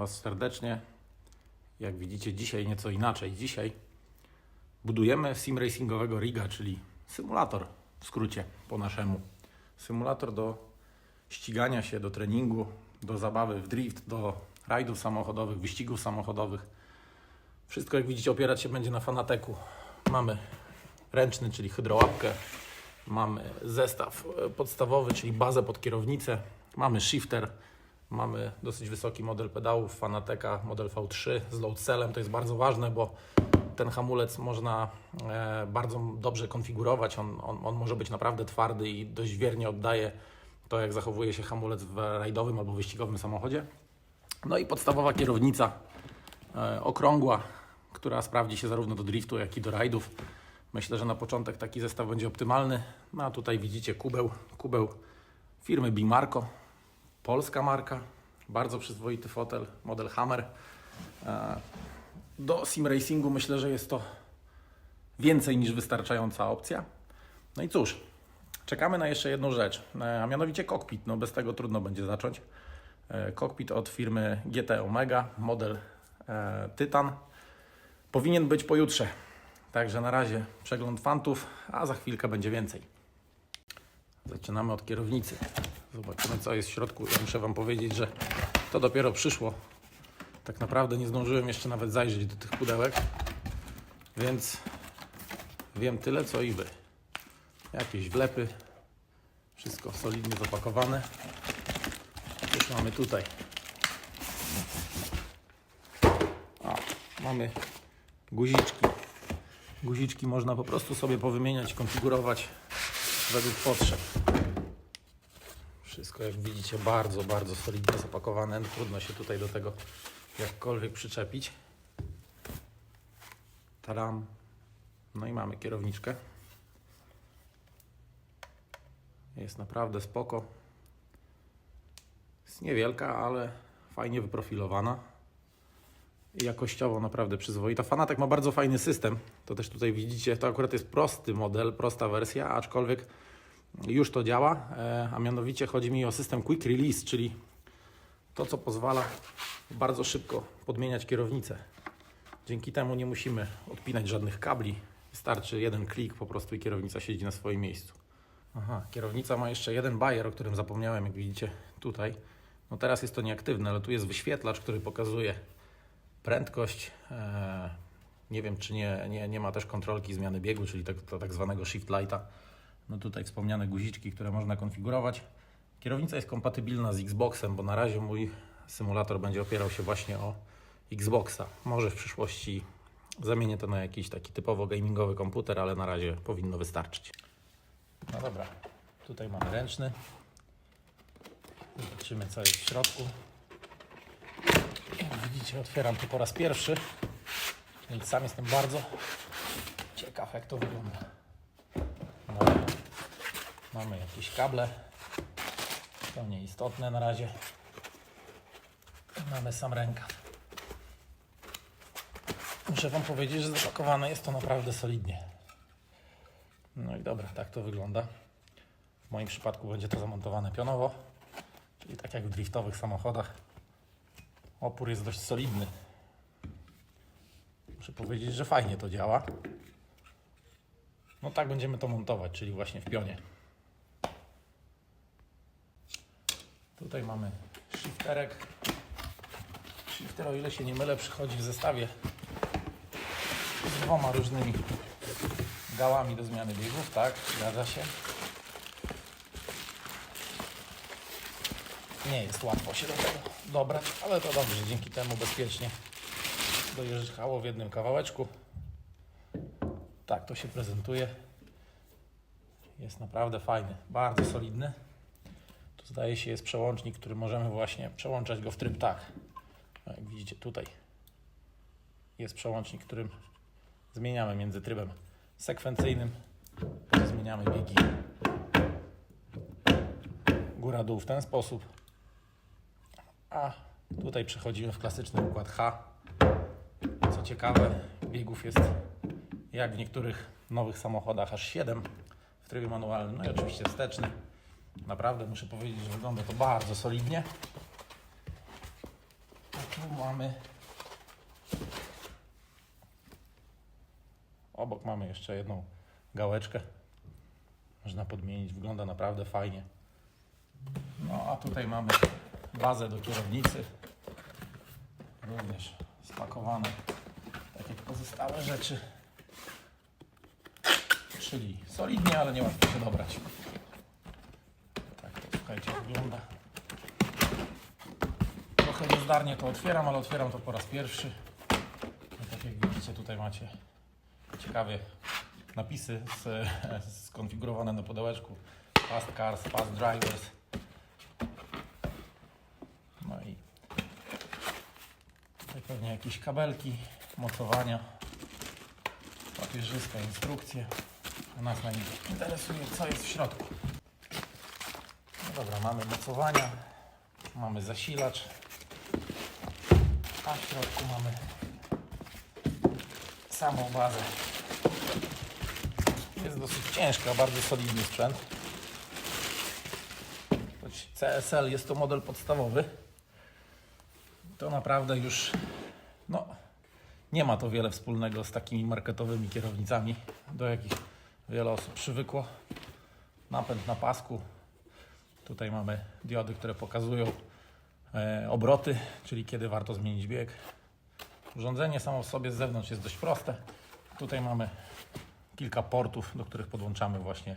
Was serdecznie. Jak widzicie, dzisiaj nieco inaczej. Dzisiaj budujemy sim racingowego riga, czyli symulator w skrócie po naszemu. Symulator do ścigania się, do treningu, do zabawy w drift, do rajdów samochodowych, wyścigów samochodowych. Wszystko, jak widzicie, opierać się będzie na Fanateku. Mamy ręczny, czyli hydrołapkę. Mamy zestaw e, podstawowy, czyli bazę pod kierownicę. Mamy shifter. Mamy dosyć wysoki model pedałów Fanateka, model V3 z load cellem. To jest bardzo ważne, bo ten hamulec można e, bardzo dobrze konfigurować. On, on, on może być naprawdę twardy i dość wiernie oddaje to, jak zachowuje się hamulec w rajdowym albo wyścigowym samochodzie. No i podstawowa kierownica e, okrągła, która sprawdzi się zarówno do driftu, jak i do rajdów. Myślę, że na początek taki zestaw będzie optymalny. No a tutaj widzicie kubeł, kubeł firmy Bimarco, polska marka, bardzo przyzwoity fotel, model Hammer. E, Do sim racingu myślę, że jest to więcej niż wystarczająca opcja. No i cóż, czekamy na jeszcze jedną rzecz, e, a mianowicie kokpit. No bez tego trudno będzie zacząć. E, Kokpit od firmy GT Omega, model Tytan. Powinien być pojutrze. Także na razie przegląd fantów, a za chwilkę będzie więcej. Zaczynamy od kierownicy. Zobaczymy, co jest w środku. Ja muszę Wam powiedzieć, że to dopiero przyszło. Tak naprawdę nie zdążyłem jeszcze nawet zajrzeć do tych pudełek, więc wiem tyle, co i Wy. Jakieś wlepy, wszystko solidnie zapakowane. Już mamy tutaj. A, mamy guziczki. Guziczki można po prostu sobie powymieniać, konfigurować według potrzeb. Wszystko jak widzicie bardzo, bardzo solidnie zapakowane. Trudno się tutaj do tego jakkolwiek przyczepić. Taram. No i mamy kierowniczkę. Jest naprawdę spoko. Jest niewielka, ale fajnie wyprofilowana. Jakościowo naprawdę przyzwoita. Fanatek ma bardzo fajny system. To też tutaj widzicie, to akurat jest prosty model, prosta wersja, aczkolwiek już to działa. E, A mianowicie chodzi mi o system Quick Release, czyli to, co pozwala bardzo szybko podmieniać kierownicę. Dzięki temu nie musimy odpinać żadnych kabli. Wystarczy jeden klik po prostu i kierownica siedzi na swoim miejscu. Aha, kierownica ma jeszcze jeden bajer, o którym zapomniałem, jak widzicie tutaj. No teraz jest to nieaktywne, ale tu jest wyświetlacz, który pokazuje prędkość. E, nie wiem, czy nie, nie, nie ma też kontrolki zmiany biegu, czyli tak, tak zwanego shift lighta. No tutaj wspomniane guziczki, które można konfigurować. Kierownica jest kompatybilna z Xboxem, bo na razie mój symulator będzie opierał się właśnie o Xboxa. Może w przyszłości zamienię to na jakiś taki typowo gamingowy komputer, ale na razie powinno wystarczyć. No dobra, tutaj mamy ręczny. Zobaczymy co jest w środku. Jak widzicie, otwieram to po raz pierwszy, więc sam jestem bardzo ciekaw, jak to wygląda. Mamy jakieś kable, to nieistotne na razie. Mamy sam rękaw. Muszę Wam powiedzieć, że zapakowane jest to naprawdę solidnie. No i dobra, tak to wygląda. W moim przypadku będzie to zamontowane pionowo, czyli tak jak w driftowych samochodach. Opór jest dość solidny. Muszę powiedzieć, że fajnie to działa. No tak będziemy to montować, czyli właśnie w pionie. Tutaj mamy shifterek. Shifter, o ile się nie mylę, przychodzi w zestawie z dwoma różnymi gałami do zmiany biegów, tak, zgadza się. Nie jest łatwo się do tego dobrać, ale to dobrze, dzięki temu bezpiecznie dojeżdżało w jednym kawałeczku. Tak to się prezentuje. Jest naprawdę fajny, bardzo solidny. Zdaje się jest przełącznik, który możemy właśnie przełączać go w tryb tak. No, Jak widzicie tutaj jest przełącznik, którym zmieniamy między trybem sekwencyjnym, zmieniamy biegi góra-dół w ten sposób, a tutaj przechodzimy w klasyczny układ H. Co ciekawe, biegów jest jak w niektórych nowych samochodach aż 7 w trybie manualnym, no i oczywiście wsteczny. Naprawdę muszę powiedzieć, że wygląda to bardzo solidnie. Tu mamy. Obok mamy jeszcze jedną gałeczkę. Można podmienić, wygląda naprawdę fajnie. No a tutaj mamy bazę do kierownicy. Również spakowane, tak jak pozostałe rzeczy. Czyli solidnie, ale nie łatwo się dobrać. Słuchajcie wygląda. Trochę bezdarnie to otwieram, ale otwieram to po raz pierwszy. No, tak jak widzicie tutaj macie ciekawie napisy skonfigurowane na pudełeczku. Fast cars, fast drivers. No i tutaj pewnie jakieś kabelki, mocowania, papierzyska, instrukcje. A nas naj- interesuje co jest w środku. Dobra, mamy mocowania, mamy zasilacz, a w środku mamy samą bazę. Jest dosyć ciężka, bardzo solidny sprzęt. Choć CSL jest to model podstawowy, to naprawdę już no, nie ma to wiele wspólnego z takimi marketowymi kierownicami, do jakich wiele osób przywykło. Napęd na pasku. Tutaj mamy diody, które pokazują e, obroty, czyli kiedy warto zmienić bieg. Urządzenie samo w sobie z zewnątrz jest dość proste. Tutaj mamy kilka portów, do których podłączamy właśnie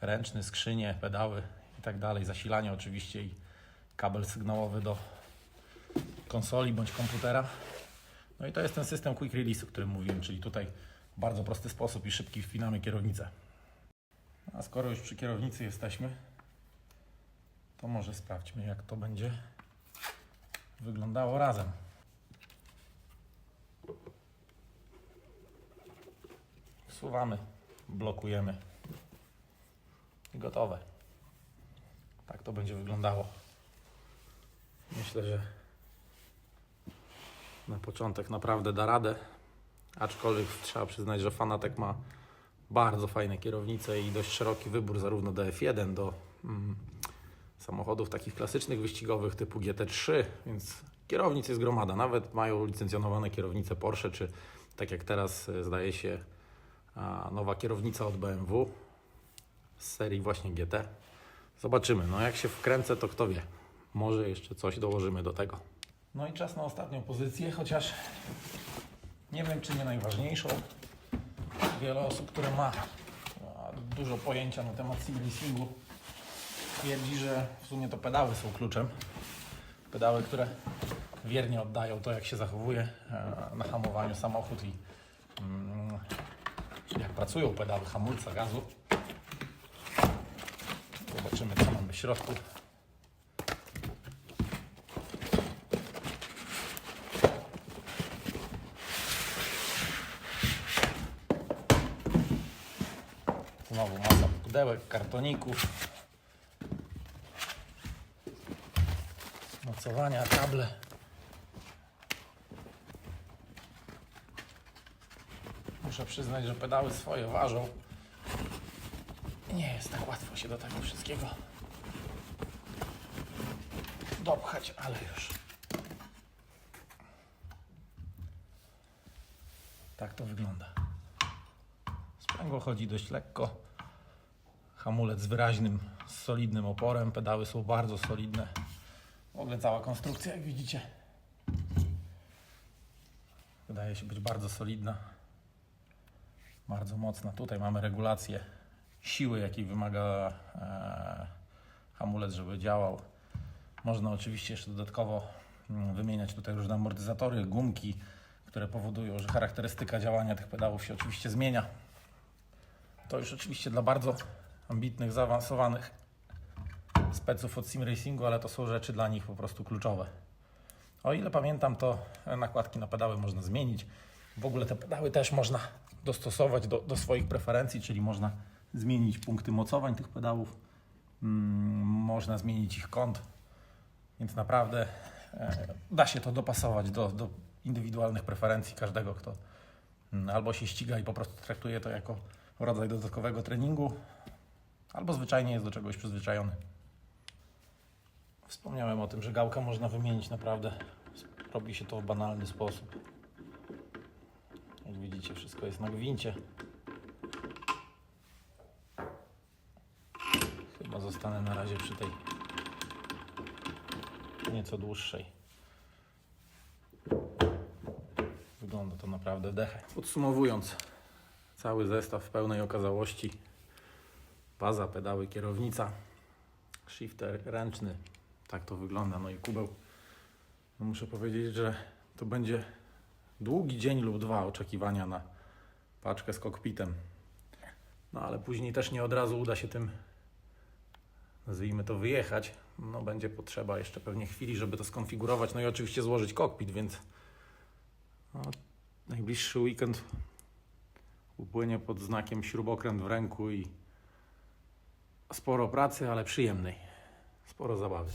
ręczny, skrzynie, pedały i tak dalej. Zasilanie oczywiście i kabel sygnałowy do konsoli bądź komputera. No i to jest ten system Quick Release, o którym mówiłem, czyli tutaj bardzo prosty sposób i szybki wpinamy kierownicę. A skoro już przy kierownicy jesteśmy, to może sprawdźmy jak to będzie wyglądało razem. Wsuwamy, blokujemy i gotowe. Tak to będzie wyglądało. Myślę, że na początek naprawdę da radę. Aczkolwiek trzeba przyznać, że Fanatek ma bardzo fajne kierownice i dość szeroki wybór zarówno do F1, do mm, samochodów takich klasycznych wyścigowych typu GT3, więc kierownic jest gromada. Nawet mają licencjonowane kierownice Porsche, czy tak jak teraz e, zdaje się nowa kierownica od BMW z serii właśnie GT. Zobaczymy. No jak się wkręcę, to kto wie. Może jeszcze coś dołożymy do tego. No i czas na ostatnią pozycję, chociaż nie wiem, czy nie najważniejszą. Wiele osób, które ma dużo pojęcia na temat racingu, twierdzi, że w sumie to pedały są kluczem. Pedały, które wiernie oddają to, jak się zachowuje e, na hamowaniu samochód i mm, jak pracują pedały hamulca gazu. Zobaczymy, co mamy w środku. Znowu masa pudełek, kartoników, mocowania, kable. Muszę przyznać, że pedały swoje ważą. Nie jest tak łatwo się do tego wszystkiego dopchać, ale już. Tak to wygląda. Sprzęgło chodzi dość lekko. Hamulec z wyraźnym, z solidnym oporem. Pedały są bardzo solidne. W ogóle cała konstrukcja, jak widzicie, wydaje się być bardzo solidna. Bardzo mocna. Tutaj mamy regulację siły, jakiej wymaga e, hamulec, żeby działał. Można oczywiście jeszcze dodatkowo mm, wymieniać tutaj różne amortyzatory, gumki, które powodują, że charakterystyka działania tych pedałów się oczywiście zmienia. To już oczywiście dla bardzo ambitnych, zaawansowanych speców od sim racingu, ale to są rzeczy dla nich po prostu kluczowe. O ile pamiętam, to nakładki na pedały można zmienić. W ogóle te pedały też można dostosować do, do swoich preferencji, czyli można zmienić punkty mocowań tych pedałów, mm, można zmienić ich kąt, więc naprawdę e, da się to dopasować do, do indywidualnych preferencji każdego, kto mm, albo się ściga i po prostu traktuje to jako rodzaj dodatkowego treningu, albo zwyczajnie jest do czegoś przyzwyczajony. Wspomniałem o tym, że gałkę można wymienić naprawdę robi się to w banalny sposób. Jak widzicie, wszystko jest na gwincie. Chyba zostanę na razie przy tej nieco dłuższej. Wygląda to naprawdę dechę. Podsumowując, cały zestaw w pełnej okazałości. Baza, pedały, kierownica, shifter ręczny. Tak to wygląda. No i kubeł. No muszę powiedzieć, że to będzie długi dzień lub dwa oczekiwania na paczkę z kokpitem. No ale później też nie od razu uda się tym, nazwijmy to, wyjechać. No będzie potrzeba jeszcze pewnie chwili, żeby to skonfigurować. No i oczywiście złożyć kokpit, więc no, najbliższy weekend upłynie pod znakiem śrubokręt w ręku i sporo pracy, ale przyjemnej. Sporo zabawy.